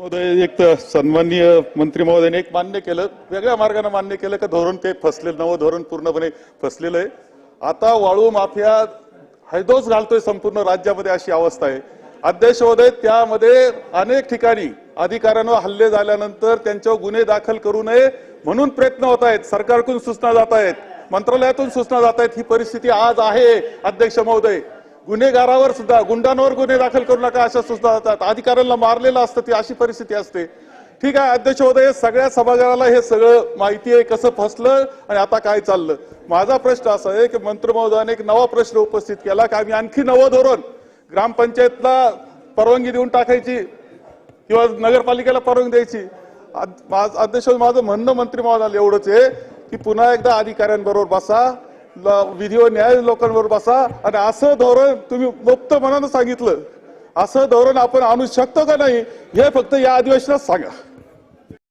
महोदय एक तर सन्माननीय मंत्री महोदयाने एक मान्य केलं वेगळ्या मार्गाने मान्य केलं का धोरण ते फसलेलं नवं धोरण पूर्णपणे फसलेलं आहे. आता वाळू माफिया हैदोस घालतोय संपूर्ण राज्यामध्ये अशी अवस्था आहे. अध्यक्ष महोदय त्यामध्ये अनेक ठिकाणी अधिकाऱ्यांवर हल्ले झाल्यानंतर त्यांच्यावर गुन्हे दाखल करू नये म्हणून प्रयत्न होत आहेत. सरकारकडून सूचना जात आहेत मंत्रालयातून सूचना जात आहेत. ही परिस्थिती आज आहे अध्यक्ष महोदय. गुन्हेगारावर सुद्धा गुंडांवर गुन्हे दाखल करू नका अशा सुद्धा जातात अधिकाऱ्यांना मारलेलं असतं ती अशी परिस्थिती असते. ठीक आहे अध्यक्ष महोदय सगळ्या सभागृहाला हे सगळं माहिती आहे कसं फसलं आणि आता काय चाललं? माझा प्रश्न असा आहे की मंत्र महोदयाने एक नवा प्रश्न उपस्थित केला की आम्ही आणखी नवं धोरण ग्रामपंचायतला परवानगी देऊन टाकायची किंवा नगरपालिकेला परवानगी द्यायची? अद- अध्यक्ष माझं म्हणणं मंत्री महोदयाला एवढंच आहे की पुन्हा एकदा अधिकाऱ्यांबरोबर बसा. विधी व न्याय लोकांबरोबर बसा आणि असं धोरण तुम्ही मुक्त मनानं सांगितलं. असं धोरण आपण आणू शकतो का नाही हे फक्त या अधिवेशनात सांगा.